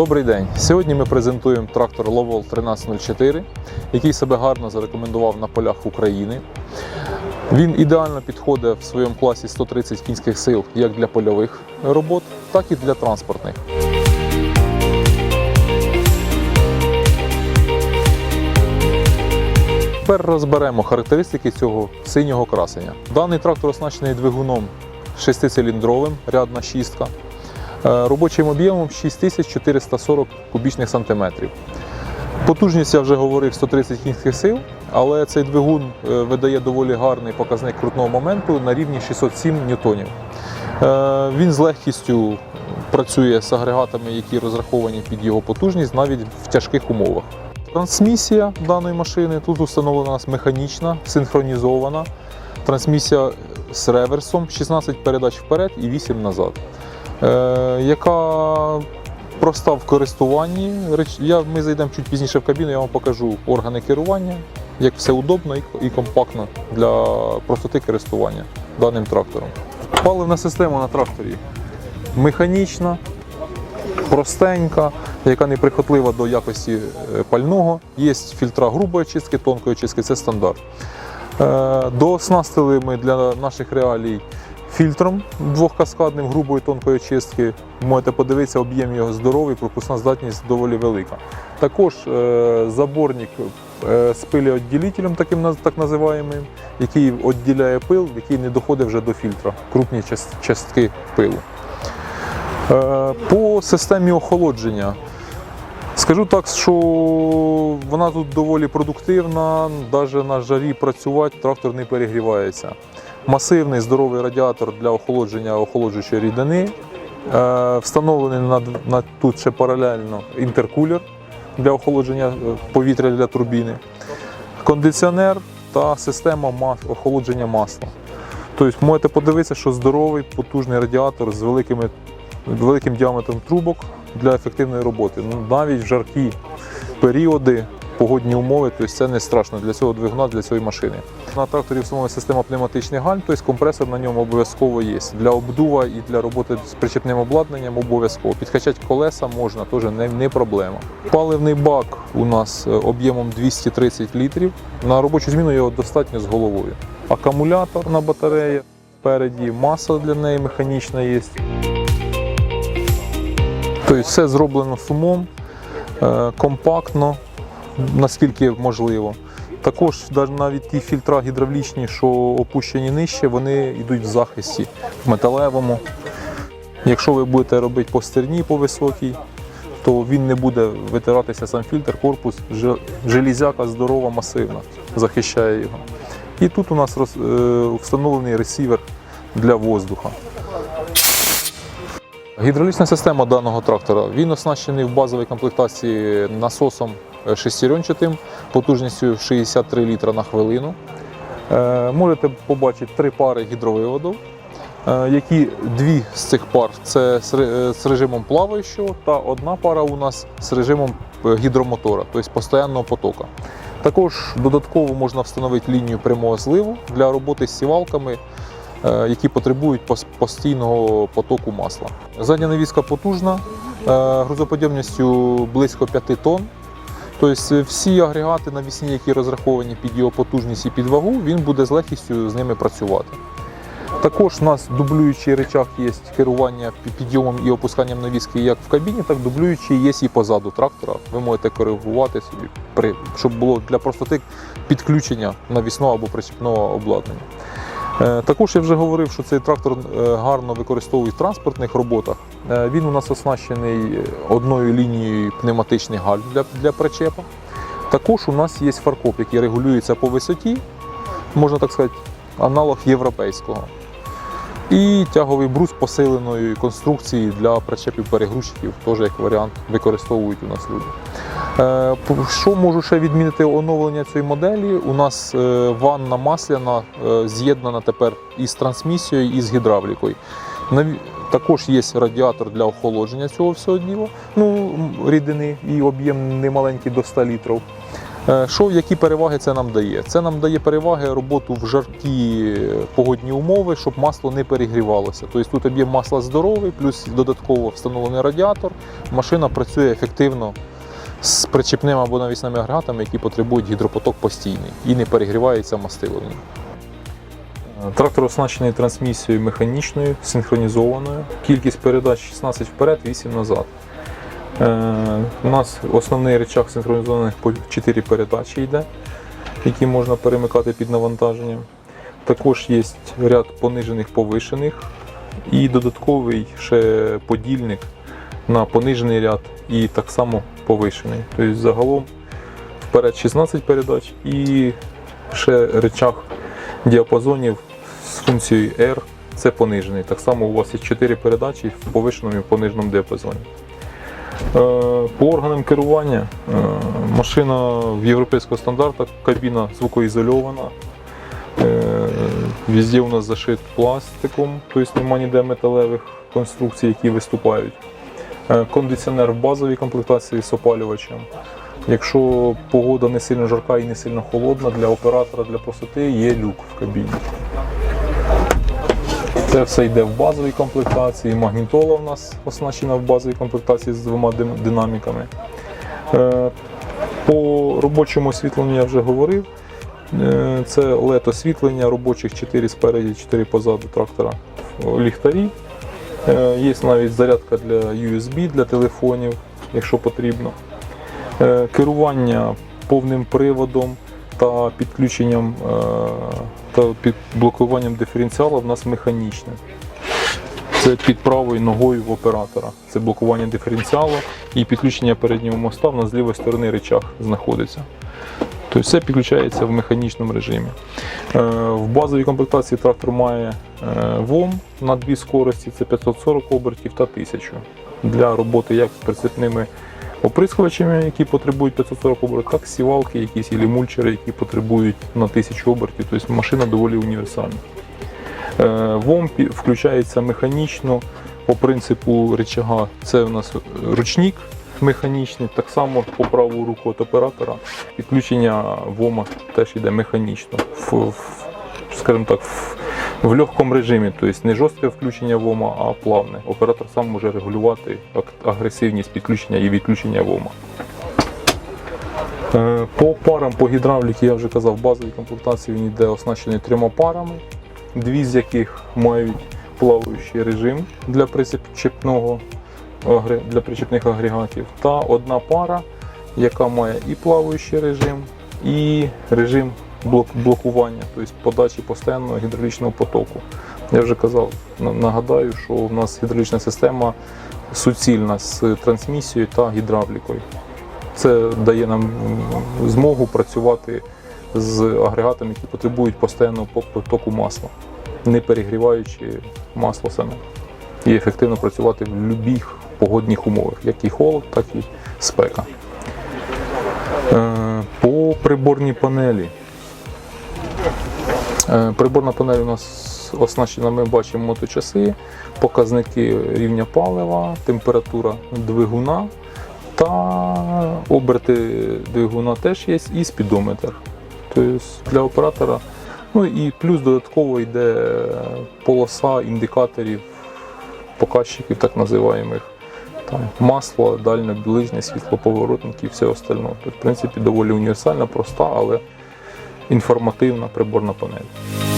Добрий день. Сьогодні ми презентуємо трактор Lovol 1304, який себе гарно зарекомендував на полях України. Він ідеально підходить в своєму класі 130 кінських сил як для польових робот, так і для транспортних. Тепер розберемо характеристики цього синього красення. Даний трактор оснащений двигуном шестициліндровим, рядна шістка, робочим об'ємом 6440 кубічних сантиметрів. Потужність, я вже говорив, 130 кінських сил, але цей двигун е, видає доволі гарний показник крутного моменту на рівні 607 ньютонів. Е, Він з легкістю працює з агрегатами, які розраховані під його потужність навіть в тяжких умовах. Трансмісія даної машини тут установлена механічна, синхронізована. Трансмісія з реверсом 16 передач вперед і 8 назад. Е, яка проста в користуванні. Я, ми зайдемо чуть пізніше в кабіну, я вам покажу органи керування, як все удобно і, компактно для простоти користування даним трактором. Паливна система на тракторі механічна, простенька, яка неприхотлива до якості е, пального. Є фільтра грубої очистки, тонкої очистки, це стандарт. Е, Дооснастили ми для наших реалій фільтром двохкаскадним грубої тонкої очистки. Можете подивитися, об'єм його здоровий, пропускна здатність доволі велика. Також е, заборник е, з пилеодділителем, таким так називаємо, який відділяє пил, який не доходить вже до фільтра, крупні частки пилу. Е, По системі охолодження. Скажу так, що вона тут доволі продуктивна, навіть на жарі працювати трактор не перегрівається. Масивний здоровий радіатор для охолодження охолоджуючої рідини. Е, Встановлений на, на тут ще паралельно інтеркулер для охолодження е, повітря для турбіни, кондиціонер та система ма- охолодження масла. Тобто можете подивитися, що здоровий потужний радіатор з великими великим діаметром трубок для ефективної роботи. Навіть в жаркі періоди, погодні умови, тобто це не страшно для цього двигуна, для цієї машини. На тракторі встановлена система пневматичних гальм, тобто компресор на ньому обов'язково є. Для обдува і для роботи з причепним обладнанням обов'язково. Підкачати колеса можна, теж не, не проблема. Паливний бак у нас е, об'ємом 230 літрів. На робочу зміну його достатньо з головою. Акумулятор на батареї. Спереді маса для неї механічна є. Тобто все зроблено сумом, е, компактно, наскільки можливо. Також навіть ті фільтра гідравлічні, що опущені нижче, вони йдуть в захисті в металевому. Якщо ви будете робити по стерні по високій, то він не буде витиратися сам фільтр, корпус, же- железяка здорова, масивна, захищає його. І тут у нас е, встановлений ресівер для воздуха. Гідравлічна система даного трактора він оснащений в базовій комплектації насосом шестеренчатим потужністю 63 літра на хвилину. Е, Можете побачити три пари гідровиводів, е, які дві з цих пар це з ре- е, з режимом плаваючого, та одна пара у нас з режимом е, гідромотора, тобто постійного потока. Також додатково можна встановити лінію прямого зливу для роботи з сівалками, е, які потребують постійного потоку масла. Задня навіска потужна, е, грузоподібністю близько 5 тонн. Тобто всі агрегати навісні, які розраховані під його потужність і під вагу, він буде з легкістю з ними працювати. Також у нас дублюючий речах є керування підйомом і опусканням навіски як в кабіні, так дублюючий є і позаду трактора. Ви можете коригувати собі, щоб було для простоти підключення навісного або причепного обладнання. Е, Також я вже говорив, що цей трактор е, гарно використовують в транспортних роботах. Е, Він у нас оснащений одною лінією пневматичних гальм для, для причепа. Також у нас є фаркоп, який регулюється по висоті, можна так сказати, аналог європейського. І тяговий брус посиленої конструкції для причепів перегрузчиків, теж як варіант використовують у нас люди. Е, Що можу ще відмінити оновлення цієї моделі? У нас е, ванна масляна е, з'єднана тепер із трансмісією і з гідравлікою. Також є радіатор для охолодження цього всього діла, ну, рідини і об'єм немаленький до 100 літрів. Що, які переваги це нам дає? Це нам дає переваги роботу в жаркі погодні умови, щоб масло не перегрівалося. Тобто тут об'єм масла здоровий, плюс додатково встановлений радіатор. Машина працює ефективно з причепними або навісними агрегатами, які потребують гідропоток постійний і не перегрівається мастило. Трактор оснащений трансмісією механічною, синхронізованою. Кількість передач 16 вперед, 8 назад. Е, у нас основний речах синхронізованих по 4 передачі йде, які можна перемикати під навантаженням. Також є ряд понижених повишених і додатковий ще подільник на понижений ряд і так само повишений. Тобто загалом вперед 16 передач і ще речах діапазонів з функцією R це понижений. Так само у вас є 4 передачі в повишеному і пониженому діапазоні. Е, По органам керування е, машина в європейського стандартах, кабіна звукоізольована. Е, Везде у нас зашит пластиком, тобто немає ніде металевих конструкцій, які виступають. Е, Кондиціонер в базовій комплектації з опалювачем. Якщо погода не сильно жарка і не сильно холодна, для оператора для простоти є люк в кабіні. Це все йде в базовій комплектації. Магнітола в нас оснащена в базовій комплектації з двома динаміками. Е, По робочому освітленню я вже говорив. Е, Це LED освітлення робочих 4 спереді, 4 позаду трактора. Ліхтарі. Е, Є навіть зарядка для USB для телефонів, якщо потрібно. Е, Керування повним приводом та підключенням е, та під блокуванням диференціалу в нас механічне. Це під правою ногою в оператора. Це блокування диференціалу і підключення переднього моста в нас з лівої сторони речах знаходиться. Тобто все підключається в механічному режимі. Е, В базовій комплектації трактор має е, ВОМ на дві скорості, це 540 обертів та 1000 для роботи як з прицепними оприскувачами, які потребують 540 обертів, так і сівалки, якісь і мульчери, які потребують на 1000 обертів. Тобто машина доволі універсальна. Е, ВОМ включається механічно по принципу рычага. Це у нас ручник механічний, так само по праву руку від оператора. Підключення ВОМа теж йде механічно, в, в, скажімо так, в, в легкому режимі, тобто не жорстке включення ВОМа, а плавне. Оператор сам може регулювати агресивність підключення і відключення ВОМа. Е, По парам, по гідравліки, я вже казав, базовій комплектації він йде оснащений трьома парами, дві з яких мають плаваючий режим для причепного для причепних агрегатів, та одна пара, яка має і плаваючий режим, і режим блокування, тобто подачі постійного гідравлічного потоку. Я вже казав, нагадаю, що в нас гідравлічна система суцільна з трансмісією та гідравлікою. Це дає нам змогу працювати з агрегатами, які потребують постійного потоку масла, не перегріваючи масло саме. І ефективно працювати в будь-яких погодних умовах, як і холод, так і спека. Е, По приборній панелі. Е, Приборна панель у нас оснащена, ми бачимо моточаси, показники рівня палива, температура двигуна та оберти двигуна теж є і спідометр. Тобто для оператора. Ну і плюс додатково йде полоса індикаторів, показчиків так називаємих. Там масло, дальне, ближнє світло, поворотники і все остальне. Тобто, в принципі, доволі універсальна, проста, але інформативна приборна панель.